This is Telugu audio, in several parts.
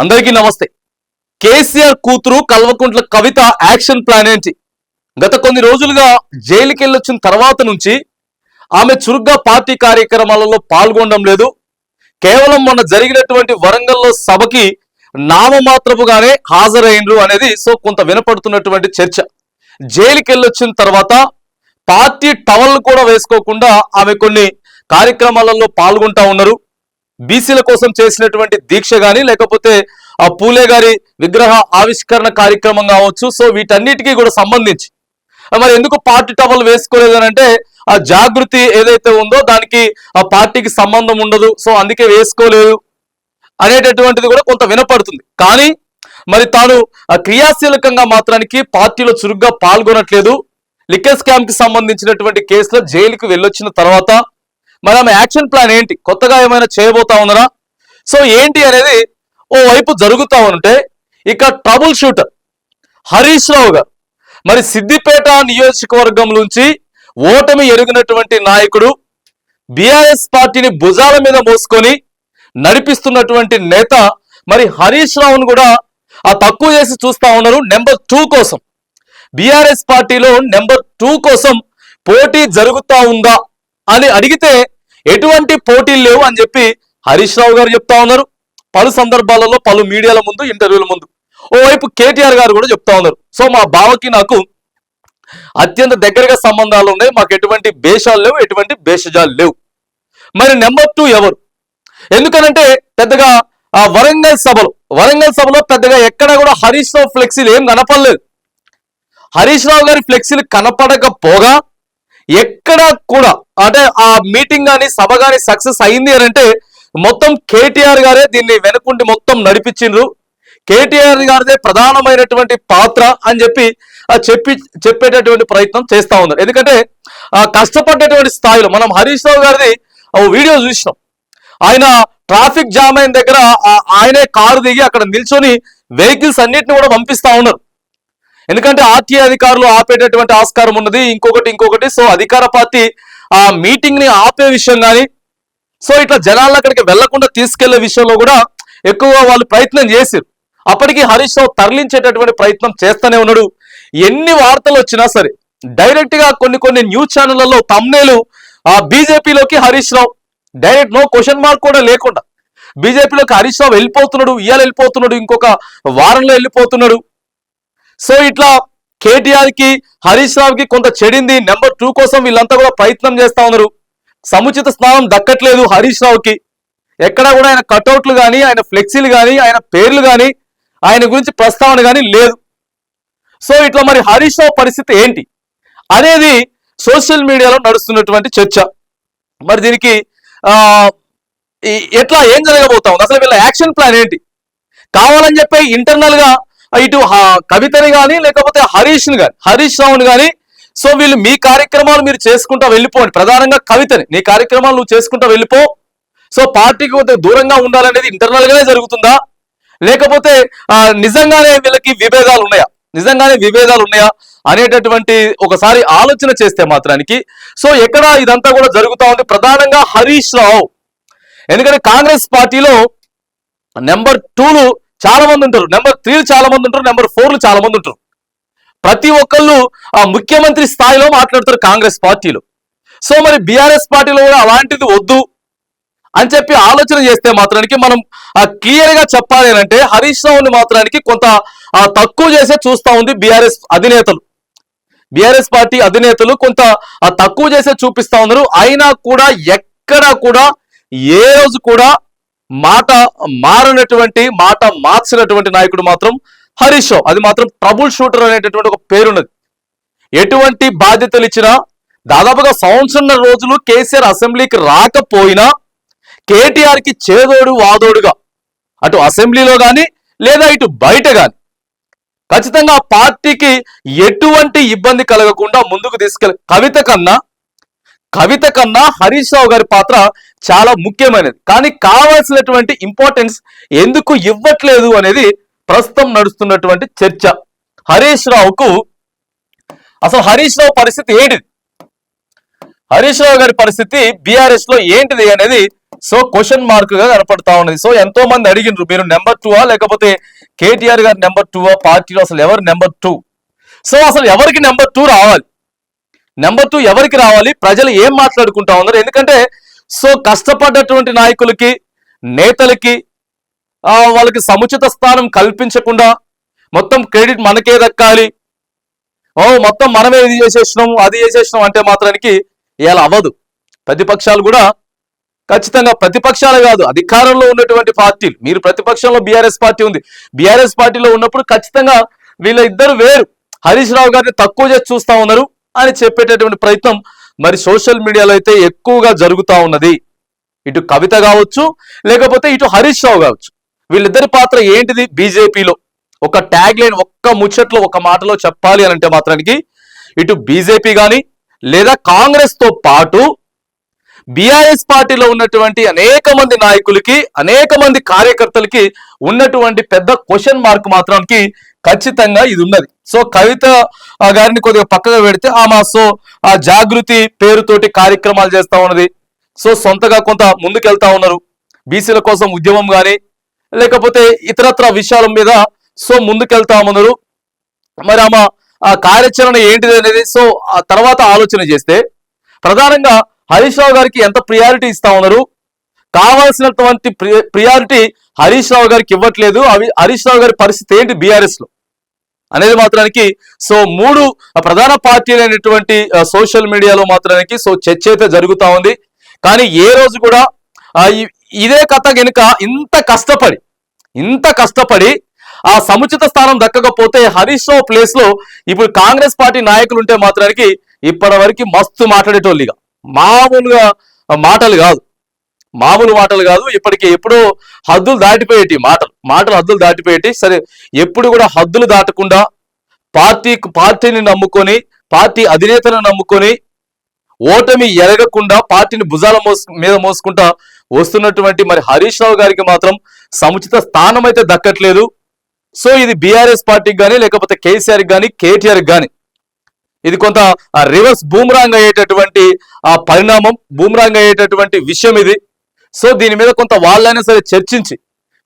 అందరికీ నమస్తే. కేసీఆర్ కూతురు కల్వకుంట్ల కవిత యాక్షన్ ప్లాన్ ఏంటి? గత కొన్ని రోజులుగా జైలుకి వెళ్ళొచ్చిన తర్వాత నుంచి ఆమె చురుగ్గా పార్టీ కార్యక్రమాలలో పాల్గొనడం లేదు. కేవలం మొన్న జరిగినటువంటి వరంగల్లో సభకి నామమాత్రపుగానే హాజరైనరు అనేది సో కొంత వినపడుతున్నటువంటి చర్చ. జైలుకి వెళ్ళొచ్చిన తర్వాత పార్టీ టవల్ కూడా వేసుకోకుండా ఆమె కొన్ని కార్యక్రమాలలో పాల్గొంటా ఉన్నారు. బీసీల కోసం చేసినటువంటి దీక్ష గాని లేకపోతే ఆ పూలే గారి విగ్రహ ఆవిష్కరణ కార్యక్రమం కావచ్చు సో వీటన్నిటికీ కూడా సంబంధించి. మరి ఎందుకు పార్టీ టవల్ వేసుకోలేదనంటే అంటే ఆ జాగృతి ఏదైతే ఉందో దానికి ఆ పార్టీకి సంబంధం ఉండదు సో అందుకే వేసుకోలేదు అనేటటువంటిది కూడా కొంత వినపడుతుంది. కానీ మరి తాను ఆ క్రియాశీలకంగా మాత్రానికి పార్టీలో చురుగ్గా పాల్గొనట్లేదు. లిక్కర్ స్కామ్కి సంబంధించినటువంటి కేసులో జైలుకి వెళ్ళొచ్చిన తర్వాత మరి ఆమె యాక్షన్ ప్లాన్ ఏంటి? కొత్తగా ఏమైనా చేయబోతా ఉన్నారా? సో ఏంటి అనేది ఓ వైపు జరుగుతా ఉంటే ఇక ట్రబుల్ షూటర్ హరీష్ రావు గారు. మరి సిద్దిపేట నియోజకవర్గం నుంచి ఓటమి ఎరిగినటువంటి నాయకుడు బీఆర్ఎస్ పార్టీని భుజాల మీద మోసుకొని నడిపిస్తున్నటువంటి నేత మరి హరీష్ రావును కూడా ఆ తక్కువ చేసి చూస్తా ఉన్నారు నెంబర్ టూ కోసం. బీఆర్ఎస్ పార్టీలో నెంబర్ టూ కోసం పోటీ జరుగుతా ఉందా అని అడిగితే ఎటువంటి పోటీలు లేవు అని చెప్పి హరీష్ రావు గారు చెప్తా ఉన్నారు. పలు సందర్భాలలో పలు మీడియాల ముందు ఇంటర్వ్యూల ముందు. ఓవైపు కేటీఆర్ గారు కూడా చెప్తా ఉన్నారు. సో మా బావకి నాకు అత్యంత దగ్గరగా సంబంధాలు ఉన్నాయి. మాకు ఎటువంటి భేషాలు లేవు ఎటువంటి భేషజాలు లేవు. మరి నెంబర్ టూ ఎవరు? ఎందుకనంటే పెద్దగా ఆ వరంగల్ సభలో వరంగల్ సభలో పెద్దగా ఎక్కడ కూడా హరీష్ రావు ఫ్లెక్సీలు ఏం కనపడలేదు. హరీష్ రావు గారి ఫ్లెక్సీలు కనపడకపోగా ఎక్కడ కూడా అంటే ఆ మీటింగ్ కానీ సభ కానీ సక్సెస్ అయింది అని అంటే మొత్తం కేటీఆర్ గారే దీన్ని వెనుకుండి మొత్తం నడిపించిండ్రు. కేటీఆర్ గారిదే ప్రధానమైనటువంటి పాత్ర అని చెప్పి చెప్పి చెప్పేటటువంటి ప్రయత్నం చేస్తా ఉన్నారు. ఎందుకంటే ఆ కష్టపడ్డటువంటి స్థాయిలో మనం హరీష్ రావు గారిది ఓ వీడియో చూసినాం. ఆయన ట్రాఫిక్ జామ్ అయిన దగ్గర ఆయనే కారు దిగి అక్కడ నిల్చొని వెహికల్స్ అన్నిటిని కూడా పంపిస్తా ఉన్నారు. ఎందుకంటే ఆర్టీఐ అధికారులు ఆపేటటువంటి ఆస్కారం ఉన్నది. ఇంకొకటి ఇంకొకటి. సో అధికార పార్టీ ఆ మీటింగ్ని ఆపే విషయం కానీ సో ఇట్లా జనాలను అక్కడికి వెళ్ళకుండా తీసుకెళ్ళే విషయంలో కూడా ఎక్కువగా వాళ్ళు ప్రయత్నం చేశారు అప్పటికి హరీష్ రావు తరలించేటటువంటి ప్రయత్నం చేస్తూనే ఉన్నాడు. ఎన్ని వార్తలు వచ్చినా సరే డైరెక్ట్గా కొన్ని కొన్ని న్యూస్ ఛానళ్ళలో తమ్నేలు ఆ బీజేపీలోకి Harish Rao. Direct no question mark కూడా లేకుండా బీజేపీలోకి హరీష్ రావు వెళ్ళిపోతున్నాడు ఇవాళ వెళ్ళిపోతున్నాడు ఇంకొక వారంలో వెళ్ళిపోతున్నాడు. సో ఇట్లా కేటీఆర్కి హరీష్ రావుకి కొంత చెడింది. నెంబర్ టూ కోసం వీళ్ళంతా కూడా ప్రయత్నం చేస్తా ఉన్నారు. సముచిత స్థానం దక్కట్లేదు హరీష్ రావుకి. ఎక్కడ కూడా ఆయన కటౌట్లు కానీ ఆయన ఫ్లెక్సీలు కానీ ఆయన పేర్లు కానీ ఆయన గురించి ప్రస్తావన కానీ లేదు. సో ఇట్లా మరి హరీష్ రావు పరిస్థితి ఏంటి? అనేది సోషల్ మీడియాలో నడుస్తున్నటువంటి చర్చ. మరి దీనికి ఆ ఎట్లా ఏం జరగబోతా ఉంది? అసలు వీళ్ళ యాక్షన్ ప్లాన్ ఏంటి? కావాలని చెప్పి ఇంటర్నల్గా ఇటు కవితని కానీ లేకపోతే హరీష్ని కానీ హరీష్ రావుని కానీ సో వీళ్ళు మీ కార్యక్రమాలు మీరు చేసుకుంటా వెళ్ళిపోండి. ప్రధానంగా కవితని. నీ కార్యక్రమాలు నువ్వు చేసుకుంటా వెళ్ళిపో. సో పార్టీకి కొంత దూరంగా ఉండాలనేది ఇంటర్నల్ గానే జరుగుతుందా? లేకపోతే నిజంగానే వీళ్ళకి విభేదాలు ఉన్నాయా? నిజంగానే విభేదాలు ఉన్నాయా? అనేటటువంటి ఒకసారి ఆలోచన చేస్తే మాత్రానికి. సో ఎక్కడ ఇదంతా కూడా జరుగుతూ ఉంది. ప్రధానంగా హరీష్ రావు. ఎందుకంటే కాంగ్రెస్ పార్టీలో నెంబర్ టూలు చాలా మంది ఉంటారు. నెంబర్ త్రీలు చాలా మంది ఉంటారు. నెంబర్ ఫోర్లు చాలా మంది ఉంటారు. ప్రతి ఒక్కళ్ళు ఆ ముఖ్యమంత్రి స్థాయిలో మాట్లాడతారు కాంగ్రెస్ పార్టీలో. సో మరి బీఆర్ఎస్ పార్టీలో కూడా అలాంటిది వద్దు అని చెప్పి ఆలోచన చేస్తే మాత్రానికి మనం క్లియర్గా చెప్పాలి అని అంటే హరీష్ రావుని మాత్రానికి కొంత తక్కువ చేసే చూస్తా ఉంది బీఆర్ఎస్ అధినేతలు. బీఆర్ఎస్ పార్టీ అధినేతలు కొంత తక్కువ చేసే చూపిస్తా ఉన్నారు. అయినా కూడా ఎక్కడ కూడా ఏ రోజు కూడా మాట మారినటువంటి మాట మార్చినటువంటి నాయకుడు మాత్రం హరీష్ రావు. అది మాత్రం ట్రబుల్ షూటర్ అనేటటువంటి ఒక పేరున్నది. ఎటువంటి బాధ్యతలు ఇచ్చినా దాదాపుగా సంవత్సరం రోజులు కేసీఆర్ అసెంబ్లీకి రాకపోయినా కేటీఆర్కి చేదోడు వాదోడుగా అటు అసెంబ్లీలో కానీ లేదా ఇటు బయట కానీ ఖచ్చితంగా ఆ పార్టీకి ఎటువంటి ఇబ్బంది కలగకుండా ముందుకు తీసుకెళ్ళి కవిత కన్నా కవిత కన్నా హరీష్ రావు గారి పాత్ర చాలా ముఖ్యమైనది. కానీ కావాల్సినటువంటి ఇంపార్టెన్స్ ఎందుకు ఇవ్వట్లేదు అనేది ప్రస్తుతం నడుస్తున్నటువంటి చర్చ. హరీష్ రావుకు అసలు హరీష్ రావు పరిస్థితి ఏంటిది? హరీష్ రావు గారి పరిస్థితి బీఆర్ఎస్లో ఏంటిది అనేది సో క్వశ్చన్ మార్క్గా కనపడతా ఉన్నది. సో ఎంతో మంది అడిగిండ్రు మీరు నెంబర్ టూ లేకపోతే కేటీఆర్ గారు నెంబర్ టూ పార్టీలో అసలు ఎవరు నెంబర్ టూ సో అసలు ఎవరికి నెంబర్ టూ రావాలి? నెంబర్ టూ ఎవరికి రావాలి? ప్రజలు ఏం మాట్లాడుకుంటా ఉన్నారు? ఎందుకంటే సో కష్టపడ్డటువంటి నాయకులకి నేతలకి వాళ్ళకి సముచిత స్థానం కల్పించకుండా మొత్తం క్రెడిట్ మనకే దక్కాలి. ఓ మొత్తం మనమే ఇది చేసేసినాం అది చేసేసినాం అంటే మాత్రానికి ఇలా అవ్వదు. ప్రతిపక్షాలు కూడా ఖచ్చితంగా ప్రతిపక్షాలు కాదు అధికారంలో ఉన్నటువంటి పార్టీలు. మీరు ప్రతిపక్షంలో బీఆర్ఎస్ పార్టీ ఉంది. బీఆర్ఎస్ పార్టీలో ఉన్నప్పుడు ఖచ్చితంగా వీళ్ళ ఇద్దరు వేరు. హరీష్ రావు గారిని తక్కువ చేసి చూస్తా ఉన్నారు. అని చెప్పేటటువంటి ప్రయత్నం మరి సోషల్ మీడియాలో అయితే ఎక్కువగా జరుగుతూ ఉన్నది. ఇటు కవిత కావచ్చు లేకపోతే ఇటు హరీష్ రావు కావచ్చు. వీళ్ళిద్దరి పాత్ర ఏంటిది? బీజేపీలో ఒక ట్యాగ్ లైన్ ఒక్క ముచ్చట్లో ఒక మాటలో చెప్పాలి అని అంటే మాత్రానికి ఇటు బీజేపీ కానీ లేదా కాంగ్రెస్తో పాటు బీఆర్ఎస్ పార్టీలో ఉన్నటువంటి అనేక మంది నాయకులకి అనేక మంది కార్యకర్తలకి ఉన్నటువంటి పెద్ద క్వశ్చన్ మార్క్ మాత్రానికి ఖచ్చితంగా ఇది ఉన్నది. సో కవిత గారిని కొద్దిగా పక్కగా పెడితే ఆమె సో ఆ జాగృతి పేరుతోటి కార్యక్రమాలు చేస్తా ఉన్నది. సో సొంతగా కొంత ముందుకెళ్తా ఉన్నారు. బీసీల కోసం ఉద్యమం కానీ లేకపోతే ఇతరత్ర విషయాల మీద సో ముందుకెళ్తా ఉన్నారు. మరి ఆమె ఆ కార్యాచరణ ఏంటిది అనేది సో ఆ తర్వాత ఆలోచన చేస్తే ప్రధానంగా హరీష్ రావు గారికి ఎంత ప్రియారిటీ ఇస్తా ఉన్నారు? కావాల్సినటువంటి ప్రియారిటీ హరీష్ రావు గారికి ఇవ్వట్లేదు. అవి హరీష్ రావు గారి పరిస్థితి ఏంటి బీఆర్ఎస్లో? అనేది మాత్రానికి సో మూడు ప్రధాన పార్టీలు అయినటువంటి సోషల్ మీడియాలో మాత్రానికి సో చర్చ అయితే జరుగుతూ ఉంది. కానీ ఏ రోజు కూడా ఇదే కథ కనుక ఇంత కష్టపడి ఇంత కష్టపడి ఆ సముచిత స్థానం దక్కకపోతే హరీష్ రావు ప్లేస్లో ఇప్పుడు కాంగ్రెస్ పార్టీ నాయకులు ఉంటే మాత్రానికి ఇప్పటి వరకు మస్తు మాట్లాడేటోళ్ళుగా. మామూలుగా మాటలు కాదు. మామూలు మాటలు కాదు. ఇప్పటికి ఎప్పుడో హద్దులు దాటిపోయేటి మాటలు. మాటలు హద్దులు దాటిపోయేటి సరే ఎప్పుడు కూడా హద్దులు దాటకుండా పార్టీ పార్టీని నమ్ముకొని పార్టీ అధినేతను నమ్ముకొని ఓటమి ఎరగకుండా పార్టీని భుజాల మోసు మీద మోసుకుంటా వస్తున్నటువంటి మరి హరీష్ రావు గారికి మాత్రం సముచిత స్థానం అయితే దక్కట్లేదు. సో ఇది బీఆర్ఎస్ పార్టీకి కానీ లేకపోతే కేసీఆర్కి కానీ కేటీఆర్కి కానీ ఇది కొంత రివర్స్ బూమరాంగ్ అయ్యేటటువంటి ఆ పరిణామం బూమరాంగ్ అయ్యేటటువంటి విషయం ఇది. సో దీని మీద కొంత వాళ్ళైనా సరే చర్చించి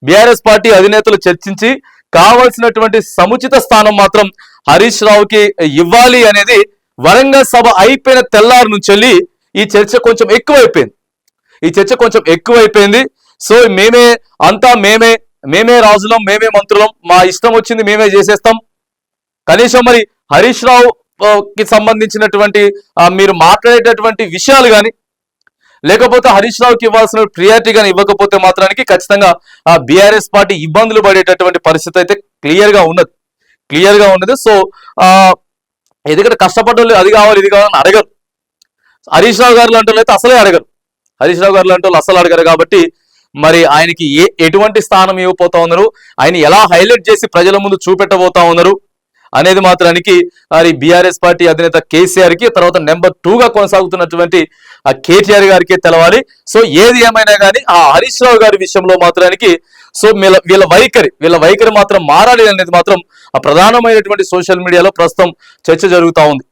బీఆర్ఎస్ పార్టీ అధినేతలు చర్చించి కావాల్సినటువంటి సముచిత స్థానం మాత్రం హరీష్ రావుకి ఇవ్వాలి అనేది వరంగల్ సభ అయిపోయిన తెల్లారు నుంచి వెళ్ళి ఈ చర్చ కొంచెం ఎక్కువైపోయింది. ఈ చర్చ కొంచెం ఎక్కువైపోయింది. సో మేమే అంతా మేమే మేమే రాజులం మేమే మంత్రులం మా ఇష్టం వచ్చింది మేమే చేసేస్తాం. కనీసం మరి హరీష్ రావు కి సంబంధించినటువంటి మీరు మాట్లాడేటటువంటి విషయాలు కానీ లేకపోతే హరీష్ రావుకి ఇవ్వాల్సిన ప్రియారిటీ కానీ ఇవ్వకపోతే మాత్రానికి ఖచ్చితంగా ఆ బీఆర్ఎస్ పార్టీ ఇబ్బందులు పడేటటువంటి పరిస్థితి అయితే క్లియర్గా ఉన్నది. క్లియర్గా ఉన్నది. సో ఆ ఎందుకంటే కష్టపడ్డ అది కావాలి ఇది కావాలని అడగరు. హరీష్ రావు గారు లాంటి అయితే అసలే అడగరు. హరీష్ రావు గారు లాంటి అసలు అడగరు కాబట్టి మరి ఆయనకి ఏ ఎటువంటి స్థానం ఇవ్వబోతా ఉన్నారు? ఆయన ఎలా హైలైట్ చేసి ప్రజల ముందు చూపెట్టబోతా ఉన్నారు? అనేది మాత్రానికి మరి బీఆర్ఎస్ పార్టీ అధినేత కేసీఆర్కి తర్వాత నెంబర్ టూగా కొనసాగుతున్నటువంటి ఆ కేటీఆర్ గారికి తెలవాలి. సో ఏది ఏమైనా కానీ ఆ హరీష్ రావు గారి విషయంలో మాత్రానికి సో వీళ్ళ వీళ్ళ వైఖరి వీళ్ళ వైఖరి మాత్రం మారాలి అనేది మాత్రం ఆ ప్రధానమైనటువంటి సోషల్ మీడియాలో ప్రస్తుతం చర్చ జరుగుతా ఉంది.